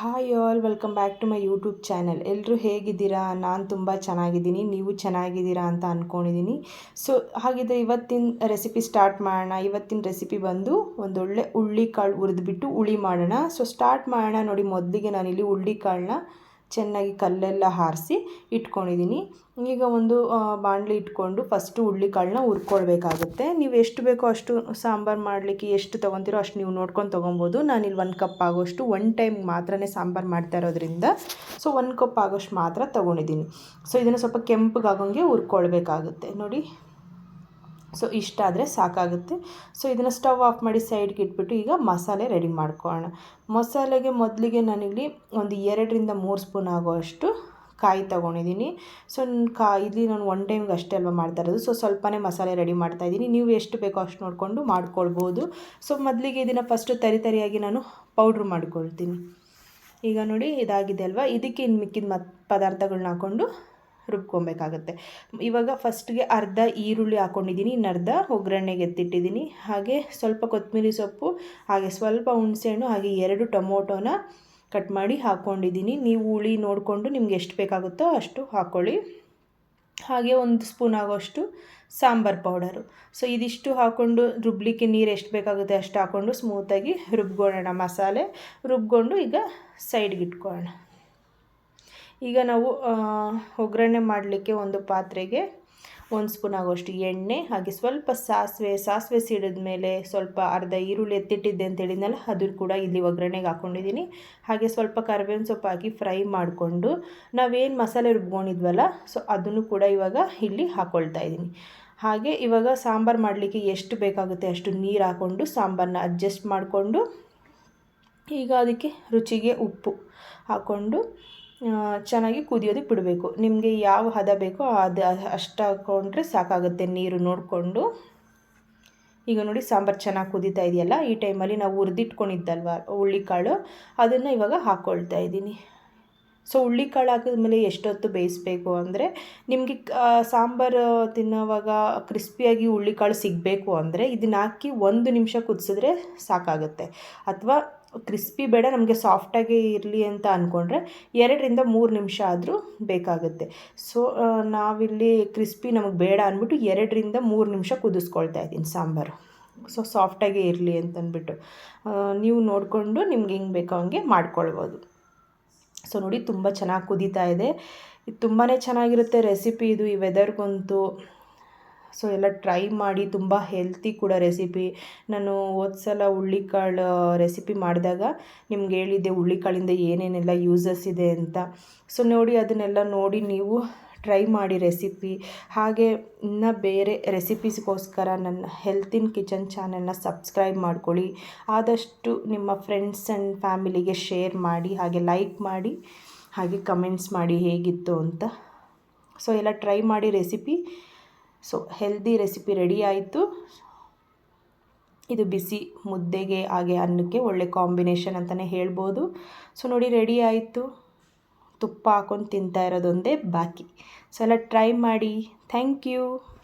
Hi all welcome back to my YouTube channel ಎಲ್ಲರೂ ಹೇಗಿದ್ದೀರಾ? ನಾನು ತುಂಬ ಚೆನ್ನಾಗಿದ್ದೀನಿ. ನೀವು ಚೆನ್ನಾಗಿದ್ದೀರಾ ಅಂತ ಅಂದ್ಕೊಂಡಿದ್ದೀನಿ ಸೊ ಹಾಗಿದ್ರೆ ಇವತ್ತಿನ ರೆಸಿಪಿ ಸ್ಟಾರ್ಟ್ ಮಾಡೋಣ. ಇವತ್ತಿನ ರೆಸಿಪಿ ಬಂದು ಒಂದೊಳ್ಳೆ ಕಾಳು ಹುರಿದ್ಬಿಟ್ಟು ಹುಳಿ ಮಾಡೋಣ. ಸೊ ಸ್ಟಾರ್ಟ್ ಮಾಡೋಣ ನೋಡಿ ಮೊದಲಿಗೆ ನಾನಿಲ್ಲಿ ಕಾಳನ್ನ ಚೆನ್ನಾಗಿ ಕಲ್ಲೆಲ್ಲ ಹಾರಿಸಿ ಇಟ್ಕೊಂಡಿದ್ದೀನಿ. ಈಗ ಒಂದು ಬಾಣಲಿ ಇಟ್ಕೊಂಡು ಫಸ್ಟು ಕಾಳನ್ನ ಹುರ್ಕೊಳ್ಬೇಕಾಗುತ್ತೆ. ನೀವು ಎಷ್ಟು ಬೇಕೋ ಅಷ್ಟು ಸಾಂಬಾರು ಮಾಡಲಿಕ್ಕೆ ಎಷ್ಟು ತೊಗೊತೀರೋ ಅಷ್ಟು ನೀವು ನೋಡ್ಕೊಂಡು ತೊಗೊಬೋದು. ನಾನಿಲ್ಲಿ ಒಂದು ಕಪ್ ಆಗೋಷ್ಟು ಒನ್ ಟೈಮ್ ಮಾತ್ರನೇ ಸಾಂಬಾರು ಮಾಡ್ತಾ ಇರೋದ್ರಿಂದ ಸೊ ಒಂದು ಕಪ್ ಆಗೋಷ್ಟು ಮಾತ್ರ ತೊಗೊಂಡಿದ್ದೀನಿ. ಸೊ ಇದನ್ನು ಸ್ವಲ್ಪ ಕೆಂಪಗಾಗೋಂಗೆ ಹುರ್ಕೊಳ್ಬೇಕಾಗುತ್ತೆ. ನೋಡಿ. ಸೊ ಇಷ್ಟ ಆದರೆ ಸಾಕಾಗುತ್ತೆ. ಸೊ ಇದನ್ನು ಸ್ಟವ್ ಆಫ್ ಮಾಡಿ ಸೈಡ್ಗೆ ಇಟ್ಬಿಟ್ಟು ಈಗ ಮಸಾಲೆ ರೆಡಿ ಮಾಡ್ಕೊಳ್ಳೋಣ. ಮಸಾಲೆಗೆ ಮೊದಲಿಗೆ ನಾನಿಲ್ಲಿ ಒಂದು ಎರಡರಿಂದ ಮೂರು ಸ್ಪೂನ್ ಆಗೋಷ್ಟು ಕಾಯಿ ತೊಗೊಂಡಿದ್ದೀನಿ. ಸೊ ಕಾ ಇಲ್ಲಿ ನಾನು ಒನ್ ಟೈಮ್ಗೆ ಅಷ್ಟೇ ಅಲ್ವಾ ಮಾಡ್ತಾ ಇರೋದು. ಸೊ ಸ್ವಲ್ಪನೇ ಮಸಾಲೆ ರೆಡಿ ಮಾಡ್ತಾ ಇದ್ದೀನಿ. ನೀವು ಎಷ್ಟು ಬೇಕೋ ಅಷ್ಟು ನೋಡಿಕೊಂಡು ಮಾಡ್ಕೊಳ್ಬೋದು. ಸೊ ಮೊದಲಿಗೆ ಇದನ್ನು ಫಸ್ಟು ತರಿ ತರಿಯಾಗಿ ನಾನು ಪೌಡ್ರ್ ಮಾಡ್ಕೊಳ್ತೀನಿ. ಈಗ ನೋಡಿ ಇದಾಗಿದೆ ಅಲ್ವಾ? ಇದಕ್ಕೆ ಇನ್ನು ಮಿಕ್ಕಿದ ಮತ್ ಪದಾರ್ಥಗಳನ್ನ ಹಾಕ್ಕೊಂಡು ರುಬ್ಕೊಬೇಕಾಗತ್ತೆ. ಇವಾಗ ಫಸ್ಟ್ಗೆ ಅರ್ಧ ಈರುಳ್ಳಿ ಹಾಕ್ಕೊಂಡಿದ್ದೀನಿ ಇನ್ನರ್ಧ ಒಗ್ಗರಣೆಗೆ ಎತ್ತಿಟ್ಟಿದ್ದೀನಿ. ಹಾಗೆ ಸ್ವಲ್ಪ ಕೊತ್ತಂಬರಿ ಸೊಪ್ಪು, ಹಾಗೆ ಸ್ವಲ್ಪ ಹುಣಸೆಹಣ್ಣು, ಹಾಗೆ ಎರಡು ಟೊಮೊಟೊನ ಕಟ್ ಮಾಡಿ ಹಾಕ್ಕೊಂಡಿದ್ದೀನಿ ನೀವು ಹುಳಿ ನೋಡಿಕೊಂಡು ನಿಮ್ಗೆ ಎಷ್ಟು ಬೇಕಾಗುತ್ತೋ ಅಷ್ಟು ಹಾಕ್ಕೊಳ್ಳಿ ಹಾಗೆ ಒಂದು ಸ್ಪೂನ್ ಆಗೋಷ್ಟು ಸಾಂಬಾರು ಪೌಡರು. ಸೊ, ಇದಿಷ್ಟು ಹಾಕ್ಕೊಂಡು ರುಬ್ಲಿಕ್ಕೆ ನೀರು ಎಷ್ಟು ಬೇಕಾಗುತ್ತೆ ಅಷ್ಟು ಹಾಕ್ಕೊಂಡು ಸ್ಮೂತಾಗಿ ರುಬ್ಕೊಳ್ಳೋಣ ಮಸಾಲೆ. ರುಬ್ಕೊಂಡು ಈಗ ಸೈಡ್ಗೆ ಇಟ್ಕೊಳ್ಳೋಣ. ಈಗ ನಾವು ಒಗ್ಗರಣೆ ಮಾಡಲಿಕ್ಕೆ ಒಂದು ಪಾತ್ರೆಗೆ ಒಂದು ಸ್ಪೂನ್ ಆಗೋಷ್ಟು ಎಣ್ಣೆ, ಹಾಗೆ ಸ್ವಲ್ಪ ಸಾಸಿವೆ ಸಾಸಿವೆ ಸಿಡಿದ ಮೇಲೆ ಸ್ವಲ್ಪ ಅರ್ಧ ಈರುಳ್ಳಿ ಎತ್ತಿಟ್ಟಿದ್ದೆ ಅಂತ ಹೇಳಿದ್ನಲ್ಲ ಅದು ಕೂಡ ಇಲ್ಲಿ ಒಗ್ಗರಣೆಗೆ ಹಾಕ್ಕೊಂಡಿದ್ದೀನಿ ಹಾಗೆ ಸ್ವಲ್ಪ ಕರಿಬೇವಿನ ಸೊಪ್ಪು ಹಾಕಿ ಫ್ರೈ ಮಾಡಿಕೊಂಡು ನಾವೇನು ಮಸಾಲೆ ರುಬ್ಕೊಂಡಿದ್ವಲ್ಲ, ಸೊ ಅದನ್ನು ಕೂಡ ಇವಾಗ ಇಲ್ಲಿ ಹಾಕ್ಕೊಳ್ತಾ ಇದ್ದೀನಿ. ಹಾಗೆ ಇವಾಗ ಸಾಂಬಾರು ಮಾಡಲಿಕ್ಕೆ ಎಷ್ಟು ಬೇಕಾಗುತ್ತೆ ಅಷ್ಟು ನೀರು ಹಾಕ್ಕೊಂಡು ಸಾಂಬಾರನ್ನ ಅಡ್ಜಸ್ಟ್ ಮಾಡಿಕೊಂಡು ಈಗ ಅದಕ್ಕೆ ರುಚಿಗೆ ಉಪ್ಪು ಹಾಕ್ಕೊಂಡು ಚೆನ್ನಾಗಿ ಕುದಿಯೋದಕ್ಕೆ ಬಿಡಬೇಕು. ನಿಮಗೆ ಯಾವ ಹದ ಬೇಕೋ ಅದು ಅಷ್ಟು ಹಾಕ್ಕೊಂಡ್ರೆ ಸಾಕಾಗುತ್ತೆ ನೀರು ನೋಡಿಕೊಂಡು. ಈಗ ನೋಡಿ ಸಾಂಬಾರು ಚೆನ್ನಾಗಿ ಕುದೀತಾ ಇದೆಯಲ್ಲ, ಈ ಟೈಮಲ್ಲಿ ನಾವು ಹುರಿದಿಟ್ಕೊಂಡಿದ್ದಲ್ವ ಹುಳ್ಳಿಕಾಳು ಅದನ್ನು ಇವಾಗ ಹಾಕ್ಕೊಳ್ತಾ ಇದ್ದೀನಿ. ಸೊ ಹುಳ್ಳಿಕಾಳು ಹಾಕಿದ್ಮೇಲೆ ಎಷ್ಟೊತ್ತು ಬೇಯಿಸ್ಬೇಕು ಅಂದರೆ, ನಿಮಗೆ ಸಾಂಬಾರು ತಿನ್ನೋವಾಗ ಕ್ರಿಸ್ಪಿಯಾಗಿ ಹುಳ್ಳಿಕಾಳು ಸಿಗಬೇಕು ಅಂದರೆ, ಇದನ್ನ ಹಾಕಿ ಒಂದು ನಿಮಿಷ ಕುದಿಸಿದ್ರೆ ಸಾಕಾಗುತ್ತೆ. ಅಥವಾ ಕ್ರಿಸ್ಪಿ ಬೇಡ, ನಮಗೆ ಸಾಫ್ಟಾಗಿ ಇರಲಿ ಅಂತ ಅಂದ್ಕೊಂಡ್ರೆ ಎರಡರಿಂದ ಮೂರು ನಿಮಿಷ ಆದರೂ ಬೇಕಾಗುತ್ತೆ. ಸೊ ನಾವಿಲ್ಲಿ ಕ್ರಿಸ್ಪಿ ನಮಗೆ ಬೇಡ ಅಂದ್ಬಿಟ್ಟು ಎರಡರಿಂದ ಮೂರು ನಿಮಿಷ ಕುದಿಸ್ಕೊಳ್ತಾ ಇದ್ದೀನಿ ಸಾಂಬಾರು. ಸೊ ಸಾಫ್ಟಾಗೇ ಇರಲಿ ಅಂತಂದ್ಬಿಟ್ಟು ನೀವು ನೋಡಿಕೊಂಡು ನಿಮ್ಗೆ ಹೆಂಗೆ ಬೇಕೋ ಹಂಗೆ ಮಾಡ್ಕೊಳ್ಬೋದು. ಸೊ ನೋಡಿ, ತುಂಬ ಚೆನ್ನಾಗಿ ಕುದೀತಾ ಇದೆ. ಇದು ತುಂಬಾ ಚೆನ್ನಾಗಿರುತ್ತೆ ರೆಸಿಪಿ ಇದು, ಈ ವೆದರ್ಗಂತೂ ಸೊ ಎಲ್ಲ ಟ್ರೈ ಮಾಡಿ ತುಂಬ ಹೆಲ್ತಿ ಕೂಡ ರೆಸಿಪಿ. ನಾನು ಹೋದ ಸಲ ಹುಳ್ಳಿಕಾಳು ರೆಸಿಪಿ ಮಾಡಿದಾಗ ನಿಮ್ಗೆ ಹೇಳಿದ್ದೆ ಹುಳ್ಳಿಕಾಳಿಂದ ಏನೇನೆಲ್ಲ ಯೂಸಸ್ ಇದೆ ಅಂತ. ಸೊ ನೋಡಿ ಅದನ್ನೆಲ್ಲ ನೋಡಿ ನೀವು ಟ್ರೈ ಮಾಡಿ ರೆಸಿಪಿ. ಹಾಗೆ ಇನ್ನು ಬೇರೆ ರೆಸಿಪೀಸ್ಗೋಸ್ಕರ ನನ್ನ ಹೆಲ್ತ್ ಕಿಚನ್ ಚಾನೆಲ್ನ ಸಬ್ಸ್ಕ್ರೈಬ್ ಮಾಡ್ಕೊಳ್ಳಿ. ಆದಷ್ಟು ನಿಮ್ಮ ಫ್ರೆಂಡ್ಸ್ ಆ್ಯಂಡ್ ಫ್ಯಾಮಿಲಿಗೆ ಶೇರ್ ಮಾಡಿ, ಹಾಗೆ ಲೈಕ್ ಮಾಡಿ, ಹಾಗೆ ಕಮೆಂಟ್ಸ್ ಮಾಡಿ ಹೇಗಿತ್ತು ಅಂತ. ಸೊ ಎಲ್ಲ ಟ್ರೈ ಮಾಡಿ recipe. So healthy recipe ready ಆಯಿತು. ಇದು ಬಿಸಿ ಮುದ್ದೆಗೆ, ಹಾಗೆ ಅನ್ನಕ್ಕೆ ಒಳ್ಳೆ ಕಾಂಬಿನೇಷನ್ ಅಂತಲೇ ಹೇಳ್ಬೋದು. ಸೊ ನೋಡಿ, ರೆಡಿ ಆಯಿತು. ತುಪ್ಪ ಹಾಕ್ಕೊಂಡು ತಿಂತಾ ಇರೋದೊಂದೇ ಬಾಕಿ. ಸೊ ಎಲ್ಲ ಟ್ರೈ ಮಾಡಿ. Thank you.